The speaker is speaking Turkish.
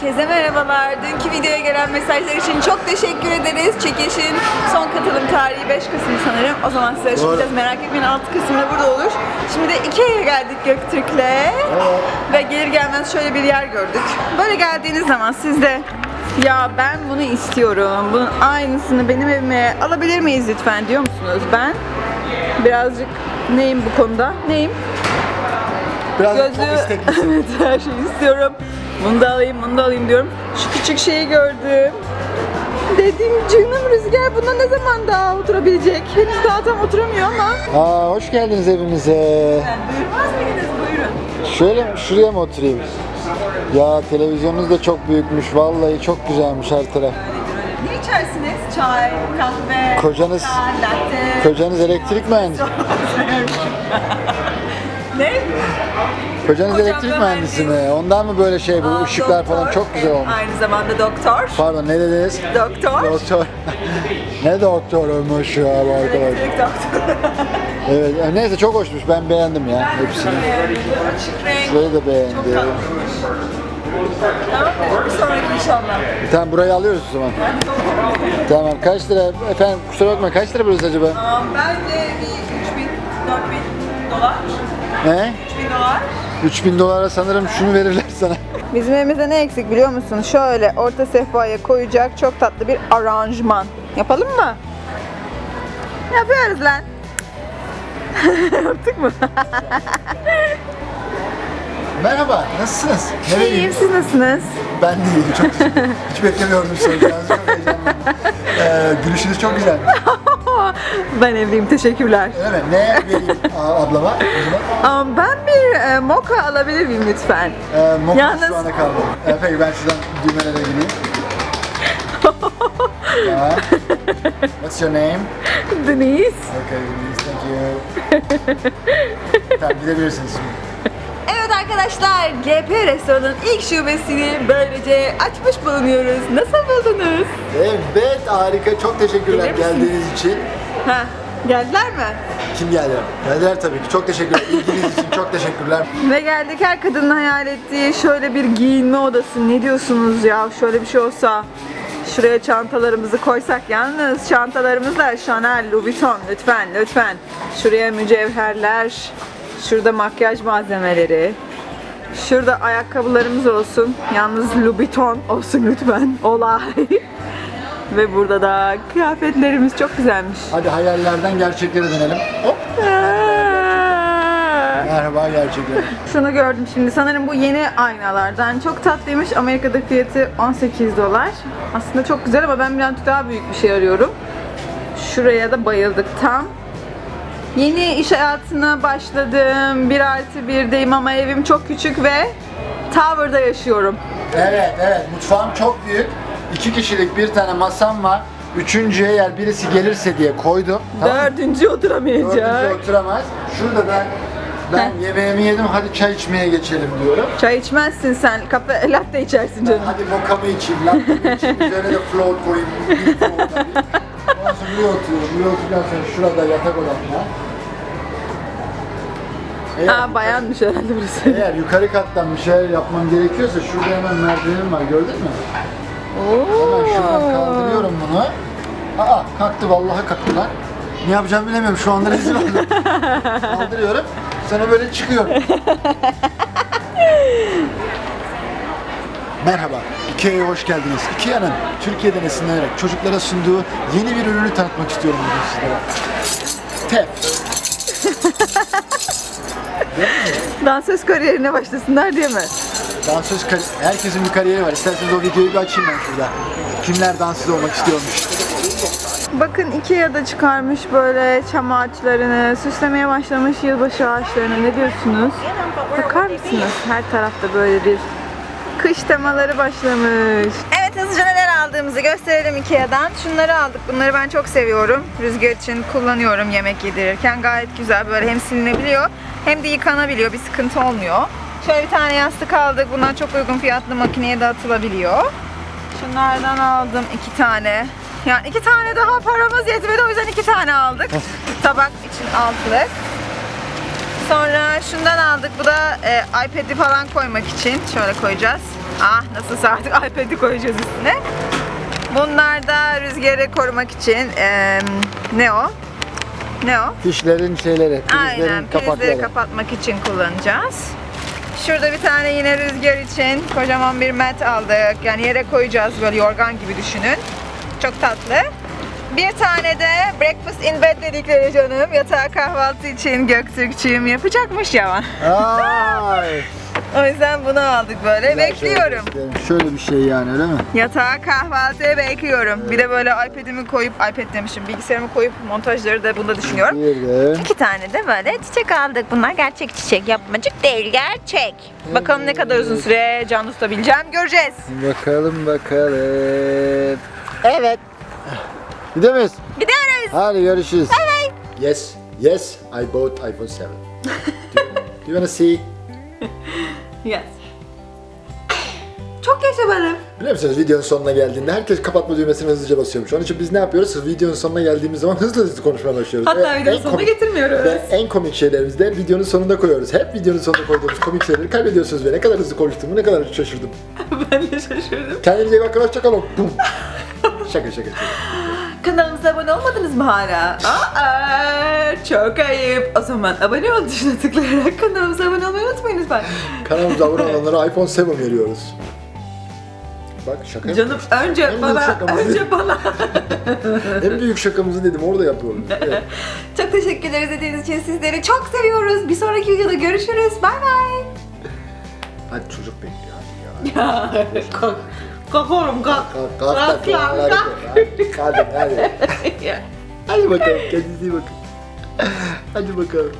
Herkese merhabalar. Dünkü videoya gelen mesajlar için çok teşekkür ederiz. Çekilişin son katılım tarihi 5 Kasım sanırım. O zaman size açıklayacağız. Merak etmeyin 6 Kasım'da burada olur. Şimdi de Ikea'ya geldik Göktürk'le. Ve gelir gelmez şöyle bir yer gördük. Böyle geldiğiniz zaman siz de ya ben bunu istiyorum. Bunun aynısını benim evime alabilir miyiz lütfen diyor musunuz? Ben birazcık neyim bu konuda? Neyim? Biraz Gözü, çok isteklisin. evet her şeyi istiyorum. Bunu da alayım, bunu da alayım diyorum. Şu küçük şeyi gördüm. Dedim canım Rüzgar buna ne zaman daha oturabilecek? Henüz daha tam oturamıyor ama. Aa, hoş geldiniz evimize. Yani buyurmaz mıydınız? Buyurun. Şöyle şuraya mı oturayım? Ya televizyonunuz da çok büyükmüş. Vallahi çok güzelmiş her taraf. Ne içersiniz? Çay, kahve, Kocanız- çay, latte. Kocanız elektrik mühendisi. ne? Kocanız Kocam elektrik mühendisi mühendis. mi? Ondan mı böyle şey bu Aa, ışıklar falan doktor. çok güzel olmuş. Aynı zamanda doktor. Pardon ne dediniz? Doktor. Doktor. ne doktoruymuş ya bu arkadaş. Elektrik doktor. Evet e, neyse çok hoşmuş ben beğendim ya hepsini. Açık renk. Şurayı da Çok beğendim. tatlıymış. Tamam mı? Bir sonraki inşallah. Tamam burayı alıyoruz o zaman. Tamam kaç lira efendim kusura bakma kaç lira burası acaba? Tamam, bence bir 3000, 4000 dolar. Ne? 3000 dolar. 3000 dolara sanırım şunu verirler sana. Bizim evimizde ne eksik biliyor musun? Şöyle orta sehpaya koyacak çok tatlı bir aranjman. Yapalım mı? Yapıyoruz lan. Yaptık mı? Merhaba, nasılsınız? İyiyim, Nereliyim? siz nasılsınız? Ben de iyiyim, çok. Hiç beklemiyordum soracağınızı, çok heyecanlandım. Ee, gülüşünüz çok güzel. Ben evliyim, teşekkürler. Öyle? Ne vereyim a- ablama? Ama ben bir e, mocha alabilir miyim lütfen? Ee, moka Yalnız- şu anda kaldı. Ee, peki ben şuradan düğmelere gireyim. tamam. What's your name? Denise. Okay, Denise, thank you. tamam, gidebilirsiniz şimdi. Arkadaşlar, GP Restoran'ın ilk şubesini böylece açmış bulunuyoruz. Nasıl buldunuz? Evet, harika. Çok teşekkürler Gelir misiniz? geldiğiniz için. Ha, geldiler mi? Kim geldi? Geldiler tabii ki. Çok teşekkürler. İlginiz için çok teşekkürler. Ve geldik her kadının hayal ettiği şöyle bir giyinme odası. Ne diyorsunuz ya? Şöyle bir şey olsa şuraya çantalarımızı koysak yalnız çantalarımız da Chanel, Louis Vuitton lütfen lütfen. Şuraya mücevherler, şurada makyaj malzemeleri, şurada ayakkabılarımız olsun. Yalnız Louis Vuitton olsun lütfen. Olay. Ve burada da kıyafetlerimiz çok güzelmiş. Hadi hayallerden gerçeklere dönelim. Hop. Merhaba gerçekler. Şunu gördüm şimdi. Sanırım bu yeni aynalardan. Çok tatlıymış. Amerika'da fiyatı 18 dolar. Aslında çok güzel ama ben birazcık daha büyük bir şey arıyorum. Şuraya da bayıldık tam. Yeni iş hayatına başladım. Bir artı birdeyim ama evim çok küçük ve Tower'da yaşıyorum. Evet evet mutfağım çok büyük. İki kişilik bir tane masam var. Üçüncüye eğer birisi gelirse diye koydum. Tamam. mı? Dördüncü oturamayacak. Dördüncü oturamaz. Şurada ben ben yemeğimi yedim hadi çay içmeye geçelim diyorum. Çay içmezsin sen. Kafe latte içersin canım. Hadi mokamı içeyim, latte'mi içeyim, üzerine de float koyayım. bir float alayım. Buraya oturuyorum. Buraya oturduktan sonra şurada yatak odam var. Eğer, Aa bayanmış herhalde burası. eğer yukarı kattan bir şeyler yapmam gerekiyorsa şurada hemen merdivenim var gördün mü? Hemen şuradan kaldırıyorum bunu. Aa kalktı vallahi kalktı lan. Ne yapacağımı bilemiyorum şu anda rezil oldum. Kaldırıyorum. Sonra böyle çıkıyorum. Merhaba, Ikea'ya hoş geldiniz. Ikea'nın Türkiye'den esinlenerek çocuklara sunduğu yeni bir ürünü tanıtmak istiyorum bugün sizlere. Tef. Dansöz kariyerine başlasınlar diye mi? Dansöz kar- herkesin bir kariyeri var. İsterseniz o videoyu bir açayım ben şurada. Kimler dansöz olmak istiyormuş. Bakın Ikea'da çıkarmış böyle çam ağaçlarını, süslemeye başlamış yılbaşı ağaçlarını. Ne diyorsunuz? Bakar mısınız? Her tarafta böyle bir kış temaları başlamış. Evet hızlıca neler aldığımızı gösterelim Ikea'dan. Şunları aldık. Bunları ben çok seviyorum. Rüzgar için kullanıyorum yemek yedirirken. Gayet güzel. Böyle hem silinebiliyor hem de yıkanabiliyor. Bir sıkıntı olmuyor. Şöyle bir tane yastık aldık. Bunlar çok uygun fiyatlı makineye de atılabiliyor. Şunlardan aldım iki tane. Yani iki tane daha paramız yetmedi o yüzden iki tane aldık. Tabak için altılık. Sonra şundan aldık. Bu da e, iPad'i falan koymak için. Şöyle koyacağız. Ah nasıl artık iPad'i koyacağız üstüne. Bunlar da rüzgarı korumak için eee, ne o? Ne o? Fişlerin şeyleri, prizlerin Aynen prizleri kapakları. kapatmak için kullanacağız. Şurada bir tane yine rüzgar için kocaman bir mat aldık. Yani yere koyacağız böyle yorgan gibi düşünün. Çok tatlı. Bir tane de breakfast in bed dedikleri canım. Yatağa kahvaltı için Göktürkçüğüm yapacakmış ya. Ay. O yüzden bunu aldık böyle. Şöyle Bekliyorum. Şöyle bir şey yani öyle mi? Yatağa kahvaltıya bekliyorum. Bir de böyle iPad'imi koyup, iPad demişim, bilgisayarımı koyup montajları da bunda düşünüyorum. Bir de İki tane de böyle çiçek aldık. Bunlar gerçek çiçek. Yapmacık değil, gerçek. Bakalım ne kadar uzun süre can tutabileceğim göreceğiz. bakalım bakalım. Evet. Gidiyor muyuz? Gidiyoruz. Hadi görüşürüz. Yes, yes, I bought iPhone 7. do, do you wanna see? Yes. Çok yaşa. Biliyor musunuz videonun sonuna geldiğinde herkes kapatma düğmesine hızlıca basıyormuş. Onun için biz ne yapıyoruz? Videonun sonuna geldiğimiz zaman hızlı hızlı konuşmaya başlıyoruz. Hatta Ve videonun en sonuna komik- getirmiyoruz. Ve en komik şeylerimizi de videonun sonunda koyuyoruz. Hep videonun sonunda koyduğumuz komik şeyleri kaybediyorsunuz ve ne kadar hızlı konuştuğumu ne kadar şaşırdım. ben de şaşırdım. Kendinize iyi bakın, hoşçakalın. Bum. şaka şaka şaka. Kanalımıza abone olmadınız mı hala? Aa, çok ayıp. O zaman abone ol tuşuna tıklayarak kanalımıza abone olmayı unutmayın lütfen. Kanalımıza abone olanlara iPhone 7 veriyoruz. Bak şaka Canım yapmıştım. önce En büyük bana, önce bana. En büyük şakamızı dedim orada yapıyorum. Evet. çok teşekkür ederiz izlediğiniz için sizleri çok seviyoruz. Bir sonraki videoda görüşürüz. Bay bay. Hadi çocuk bekliyor hadi ya. Kalk. Kalk oğlum kalk. Kalk kalk Kalk lan, kalk. hadi, hadi, hadi. Hadi bakalım kendinize iyi bakın. Hadi bakalım.